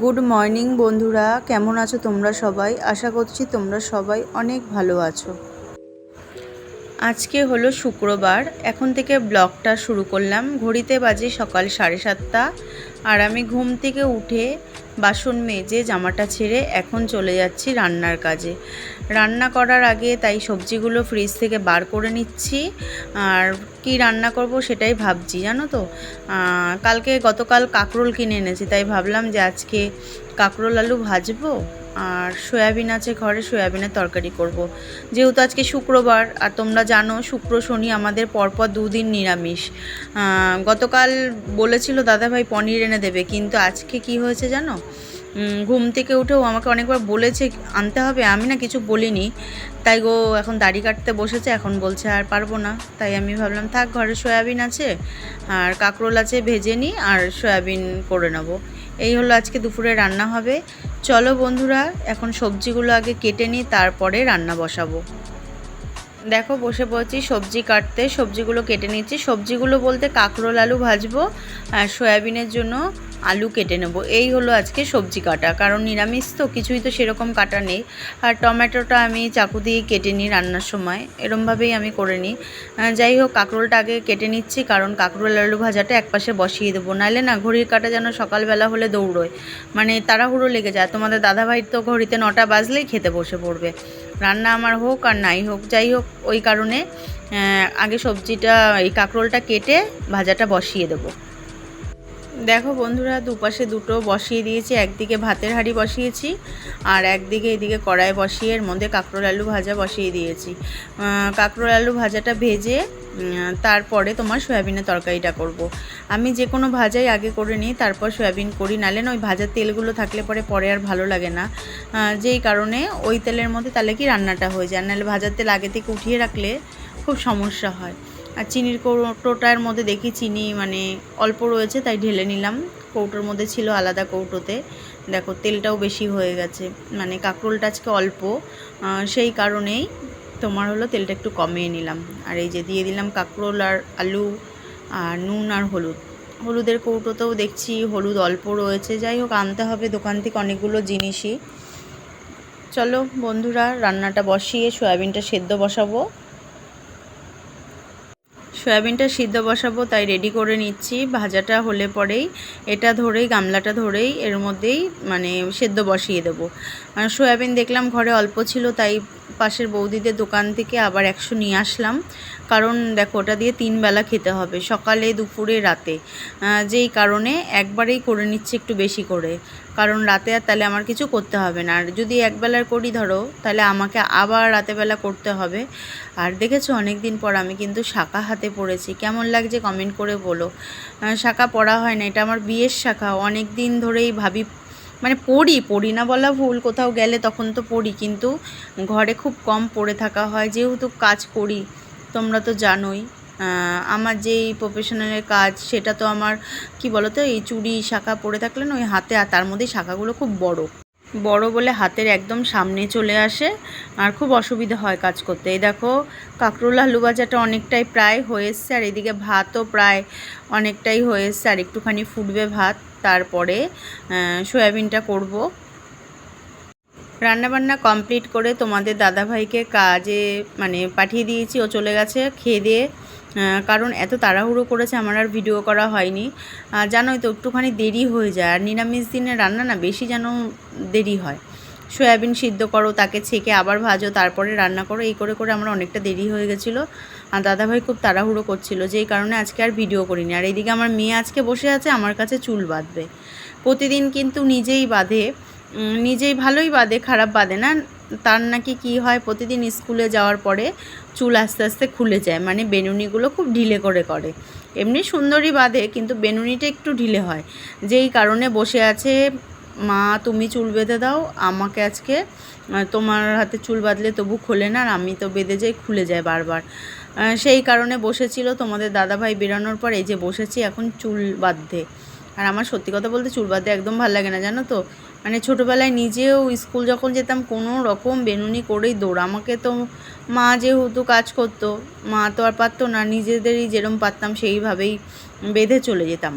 Good morning বন্ধুরা। কেমন আছো তোমরা সবাই? আশা করছি তোমরা সবাই অনেক ভালো আছো। আজকে হলো শুক্রবার, এখন থেকে ব্লগটা শুরু করলাম। ঘড়িতে বাজে সকাল সাড়ে সাতটা, আর আমি ঘুম থেকে উঠে বাসন মেজে জামাটা ছেড়ে এখন চলে যাচ্ছি রান্নার কাজে। রান্না করার আগে তাই সবজিগুলো ফ্রিজ থেকে বার করে নিচ্ছি। আর কি রান্না করব সেটাই ভাবছি, জানো তো? কালকে গতকাল কাঁকরোল কিনে এনেছি, তাই ভাবলাম যে আজকে কাঁকরোল আলু ভাজবো। আর সয়াবিন আছে ঘরে, সয়াবিনের তরকারি করব। যেহেতু আজকে শুক্রবার, আর তোমরা জানো শুক্র শনি আমাদের পরপর দুদিন নিরামিষ গতকাল বলেছিল দাদাভাই পনির এনে দেবে, কিন্তু আজকে কি হয়েছে জানো ঘুম থেকে উঠেও আমাকে অনেকবার বলেছে, আনতে হবে? আমি না কিছু বলিনি। তাই গো, এখন দাড়ি কাটতে বসেছে, এখন বলছে আর পারব না। তাই আমি ভাবলাম, থাক, ঘরে সয়াবিন আছে, আর কাঁকরোল আছে, ভেজে নিই আর সয়াবিন করে নেব। এই হলো আজকে দুপুরে রান্না হবে। চলো বন্ধুরা, এখন সবজিগুলো আগে কেটে নিই, তারপরে রান্না বসাবো। দেখো, বসে পড়ছি, সবজি কাটতে, সবজিগুলো কেটে নিচ্ছি। সবজিগুলো বলতে কাঁকরোল, আলু ভাজবো, আর সয়াবিনের জন্য আলু কেটে নেব। এই হলো আজকে সবজি কাটা। কারণ নিরামিষ তো, কিছুই তো সেরকম কাটা নেই। আর টমেটোটা আমি চাকু দিয়ে কেটে নিই রান্নার সময়। এরমভাবেই আমি করে নিই। যাই হোক, কাঁকরোলটা আগে কেটে নিচ্ছি। কারণ কাঁকরোল আলু ভাজাটা একপাশে বসিয়ে দেবো। নাহলে না, ঘড়ির কাটা যেন সকালবেলা হলে দৌড়োয়। মানে তাড়াহুড়ো লেগে যায়। তোমাদের দাদাভাই তো ঘড়িতে নটা বাজলেই খেতে বসে পড়বে। রান্না আমার হোক আর নাই হোক, যাই হোক, ওই কারণে আগে সবজিটা, এই কাঁকরোলটা কেটে ভাজাটা বসিয়ে দেবো। দেখো বন্ধুরা, দুপাশে দুটো বসিয়ে দিয়েছি, একদিকে ভাতের হাঁড়ি বসিয়েছি আর একদিকে এদিকে কড়াই বসিয়ে এর মধ্যে কাঁকরোল আলু ভাজা বসিয়ে দিয়েছি। কাঁকরোল আলু ভাজাটা ভেজে তারপরে তোমার সয়াবিনের তরকারিটা করব। আমি যে কোনো ভাজাই আগে করে নিই, তারপর সয়াবিন করি, নালে না ওই ভাজার তেলগুলো থাকলে পরে পরে আর ভালো লাগে না। যেই কারণে ওই তেলের মধ্যে তাহলে কি রান্নাটা হয়ে যায় নাহলে ভাজার তেল আগে থেকে উঠিয়ে রাখলে খুব সমস্যা হয়। আর চিনির কৌটোটার মধ্যে দেখি চিনি মানে অল্প রয়েছে, তাই ঢেলে নিলাম। কৌটোর মধ্যে ছিল আলাদা কৌটোতে। দেখো, তেলটাও বেশি হয়ে গেছে। মানে কাঁকরোলটা আজকে অল্প। সেই কারণেই তোমার হলো তেলটা একটু কমিয়ে নিলাম। আর এই যে দিয়ে দিলাম কাঁকরোল আর আলু আর নুন আর হলুদ। হলুদের কৌটোতেও দেখছি হলুদ অল্প রয়েছে। যাই হোক, আনতে হবে দোকান থেকে অনেকগুলো জিনিসই। চলো বন্ধুরা, রান্নাটা বসিয়ে সয়াবিনটা সেদ্ধ বসাবো। সয়াবিনটা সিদ্ধ বসাবো, তাই রেডি করে নিচ্ছি। ভাজাটা হলে পরেই, এটা ধরেই, গামলাটা ধরেই, এর মধ্যেই মানে সেদ্ধ বসিয়ে দেবো। সয়াবিন দেখলাম ঘরে অল্প ছিল, তাই পাশের বৌদিদের দোকান থেকে আবার একশো নিয়ে আসলাম। কারণ দেখো, ওটা দিয়ে তিন বেলা খেতে হবে, সকালে, দুপুরে, রাতে। যেই কারণে একবারেই করে নিচ্ছি একটু বেশি করে। কারণ রাতে আর তাহলে আমার কিছু করতে হবে না। আর যদি একবেলার করি ধরো, তাহলে আমাকে আবার রাতেবেলা করতে হবে। আর দেখেছ অনেক দিন পর আমি কিন্তু শাখা হাতে পড়েছি। কেমন লাগছে কমেন্ট করে বলো। শাখা পড়া হয় না, এটা আমার বিয়ের শাখা। অনেক দিন ধরেই ভাবি মানে পড়ি পড়ি না বলা ভুল, কোথাও গেলে তখন তো পড়ি, কিন্তু ঘরে খুব কম পড়ে থাকা হয়, যেহেতু কাজ করি, তোমরা তো জানোই। আমার যেই প্রফেশনালের কাজ, সেটা তো আমার, কি বলতো, এই চুড়ি শাখা পরে থাকলে না, ওই হাতে আর তার মধ্যেই শাখাগুলো খুব বড়। বড় বলে হাতের একদম সামনে চলে আসে আর খুব অসুবিধা হয় কাজ করতে। এই দেখো, কাঁকরোল আলু ভাজাটা অনেকটাই প্রায় হয়ে এসছে আর এদিকে ভাতও প্রায় অনেকটাই হয়ে এসছে আর একটুখানি ফুটবে ভাত, তারপরে সয়াবিনটা করব। রান্নাবান্না কমপ্লিট করে তোমাদের দাদাভাইকে কাজে মানে পাঠিয়ে দিয়েছি, ও চলে গেছে খেয়ে দিয়ে। কারণ এত তাড়াহুড়ো করেছে আমার আর ভিডিও করা হয়নি। জানোই তো, একটুখানি দেরি হয়ে যায়। আর নিরামিষ দিনে রান্না না, বেশি যেন দেরি হয়। সয়াবিন সিদ্ধ করো, তাকে ছেঁকে আবার ভাজো, তারপরে রান্না করো। এই করে করে আমার অনেকটা দেরি হয়ে গেছিল। আর দাদাভাই খুব তাড়াহুড়ো করছিল যেই কারণে আজকে আর ভিডিও করিনি। আর এইদিকে আমার মেয়ে আজকে বসে আছে, আমার কাছে চুল বাঁধবে। প্রতিদিন কিন্তু নিজেই বাঁধে। নিজেই ভালোই বাঁধে খারাপ বাঁধে না। তার নাকি কি হয়, প্রতিদিন স্কুলে যাওয়ার পরে চুল আস্তে আস্তে খুলে যায়। মানে বেনুনিগুলো খুব ঢিলে করে করে। এমনি সুন্দরই বাঁধে কিন্তু বেনুনিটা একটু ঢিলে হয়। যেই কারণে বসে আছে, মা, তুমি চুল বেঁধে দাও। আমাকে আজকে তোমার হাতে চুল বাঁধলে তবু খোলে না, আর আমি তো বেঁধে যাই, খুলে যায় বারবার। সেই কারণে বসেছিল তোমাদের দাদাভাই বেরানোর পর, এই যে বসেছি, এখন চুল বাঁধতে। আর আমার সত্যি কথা বলতে চুল বাঁধতে একদম ভালো লাগে না, জানো তো? মানে ছোটোবেলায় নিজেও স্কুল যখন যেতাম, কোনো রকম বেনুনি করেই দৌড়। আমাকে তো মা যেহেতু কাজ করতো, মা তো আর পারতো না, নিজেদেরই যেরম পারতাম সেইভাবেই বেঁধে চলে যেতাম।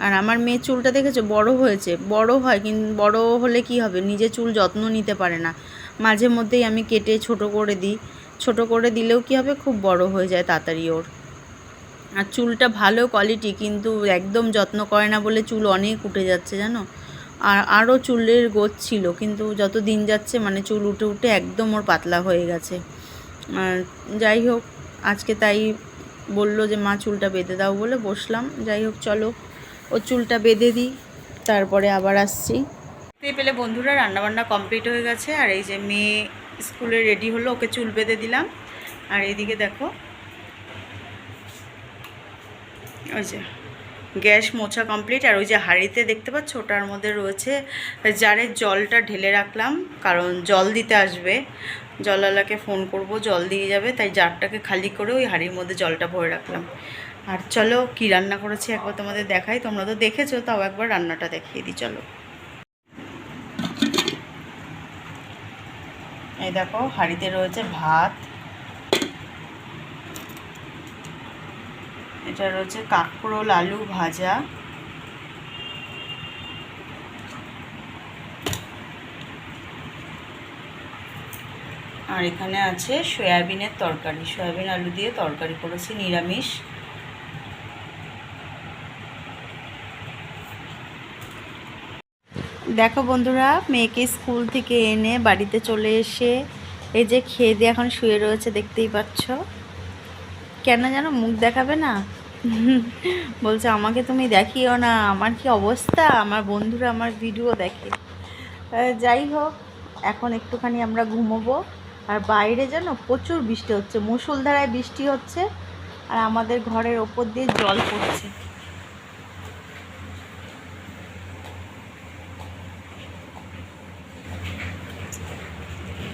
আর আমার মেয়ের চুলটা দেখেছ? বড় হয়েছে, বড় হয় কিন্তু বড় হলে কি হবে? নিজে চুল যত্ন নিতে পারে না। মাঝে মধ্যেই আমি কেটে ছোট করে দিই। ছোট করে দিলেও কি হবে? খুব বড় হয়ে যায় তাড়াতাড়ি ওর। আর চুলটা ভালো কোয়ালিটি কিন্তু একদম যত্ন করে না বলে চুল অনেক উঠে যাচ্ছে, জানো? আর আরও চুলের গোছ ছিল, কিন্তু যত দিন যাচ্ছে মানে চুল উঠে উঠে একদম ওর পাতলা হয়ে গেছে। আর যাই হোক, আজকে তাই বলল যে, মা, চুলটা বেঁধে দাও বলে বসলাম। যাই হোক, চলো ও চুলটা বেঁধে দিই, তারপরে আবার আসছি। দেখতে পেলে বন্ধুরা, রান্নাবান্না কমপ্লিট হয়ে গেছে। আর এই যে মেয়ে স্কুলে রেডি হলো, ওকে চুল বেঁধে দিলাম। আর এইদিকে দেখো, ওই যে গ্যাস মোছা কমপ্লিট আর ওই যে হাঁড়িতে দেখতে পাচ্ছ, ওটার মধ্যে রয়েছে জারের জলটা ঢেলে রাখলাম, কারণ জল দিতে আসবে। জলওয়ালাকে ফোন করব, জল দিয়ে যাবে, তাই জারটাকে খালি করে ওই হাঁড়ির মধ্যে জলটা ভরে রাখলাম। আর চলো, কি রান্না করেছি একবার তোমাদের দেখাই, তোমরা তো দেখেছ, তাও একবার রান্নাটা দেখিয়ে দিই, চলো। এই দেখো, হাঁড়িতে রয়েছে ভাত এটা রয়েছে কাঁকরোল আলু ভাজা। আর এখানে আছে সয়াবিনের তরকারি। সয়াবিন আলু দিয়ে তরকারি করেছি, নিরামিষ। দেখো বন্ধুরা, মেয়েকে স্কুল থেকে এনে বাড়িতে চলে এসে এই যে খেয়ে দিয়ে এখন শুয়ে রয়েছে, দেখতেই পাচ্ছ। কেন যেন মুখ দেখাবে না। বলছে, আমাকে তুমি দেখিও না, আমার কি অবস্থা? আমার বন্ধুরা আমার ভিডিও দেখে। যাই হোক, এখন একটুখানি আমরা ঘুমোবো। আর বাইরে যেন প্রচুর বৃষ্টি হচ্ছে মুসুলধারায় বৃষ্টি হচ্ছে, আর আমাদের ঘরের ওপর দিয়ে জল পড়ছে।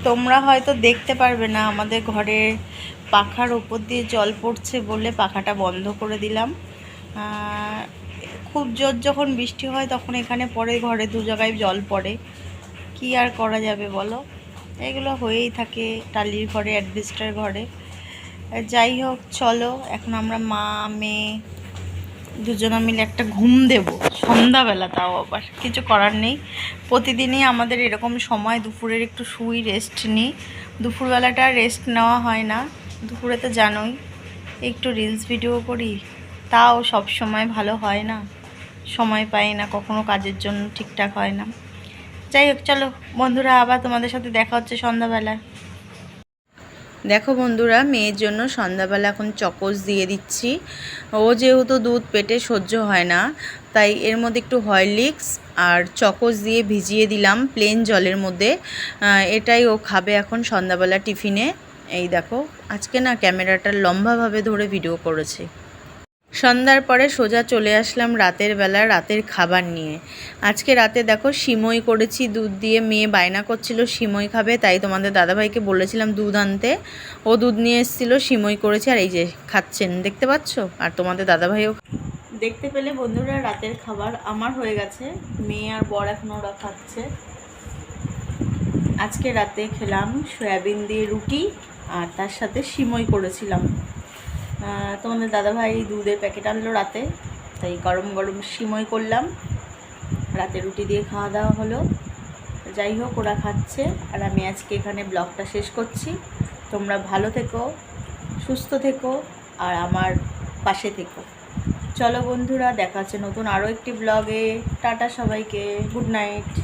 তোমরা হয়তো দেখতে পারবে না আমাদের ঘরের পাখার ওপর দিয়ে জল পড়ছে বলে পাখাটা বন্ধ করে দিলাম। খুব জোর যখন বৃষ্টি হয় তখন এখানে পড়ে ঘরে দু জায়গায় জল পড়ে। কি আর করা যাবে বলো? এগুলো হয়েই থাকে টালির ঘরে, অ্যাডভেস্টার ঘরে। যাই হোক, চলো, এখন আমরা মা, মেয়ে দুজনা মিলে একটা ঘুম দেব। সন্ধ্যাবেলা তাও আবার, কিছু করার নেই। প্রতিদিনই আমাদের এরকম সময় দুপুরের একটু শুই রেস্ট নিই। দুপুরবেলাটা রেস্ট নেওয়া হয় না। দুপুরে তো জানোই, একটু রিলস ভিডিও করি, তাও সব সময় ভালো হয় না। সময় পাই না, কখনো কাজের জন্য ঠিকঠাক হয় না। যাই হোক, চলো বন্ধুরা, আবার তোমাদের সাথে দেখা হচ্ছে সন্ধ্যাবেলা দেখো বন্ধুরা, মেয়ের জন্য সন্ধ্যাবেলা এখন চকোস দিয়ে দিচ্ছি। ও যেহেতু দুধ পেটে সহ্য হয় না, তাই এর মধ্যে একটু হরলিক্স আর চকোস দিয়ে ভিজিয়ে দিলাম প্লেন জলের মধ্যে। এটাই ও খাবে এখন সন্ধ্যাবেলা টিফিনে। এই দেখো, আজকে না ক্যামেরাটা লম্বাভাবে ধরে ভিডিও করেছে। সন্ধ্যার পরে সোজা চলে আসলাম রাতের বেলা রাতের খাবার নিয়ে। আজকে রাতে দেখো সিমই করেছি, দুধ দিয়ে মেয়ে বায়না করছিল, সিমই খাবে, তাই তোমাদের দাদাভাইকে বলেছিলাম দুধ আনতে। ও দুধ নিয়ে এসেছিল, সিমই করেছি, আর এই যে খাচ্ছেন, দেখতে পাচ্ছ? আর তোমাদের দাদাভাইও দেখতে পেলে বন্ধুরা রাতের খাবার আমার হয়ে গেছে, মেয়ে আর বর এখন ওরা খাচ্ছে। আজকে রাতে খেলাম সয়াবিন দিয়ে রুটি আর তার সাথে সিমই করেছিলাম। তোমাদের দাদাভাই দুধের প্যাকেট আনলো রাতে, তাই গরম গরম সিমই করলাম। রাতে রুটি দিয়ে খাওয়া দাওয়া হলো। যাই হোক, ওরা খাচ্ছে। আর আমি আজকে এখানে ব্লগটা শেষ করছি। তোমরা ভালো থেকো, সুস্থ থেকো, আর আমার পাশে থেকো। চলো বন্ধুরা, দেখা হচ্ছে নতুন আরও একটি ব্লগে। টাটা সবাইকে, গুড নাইট।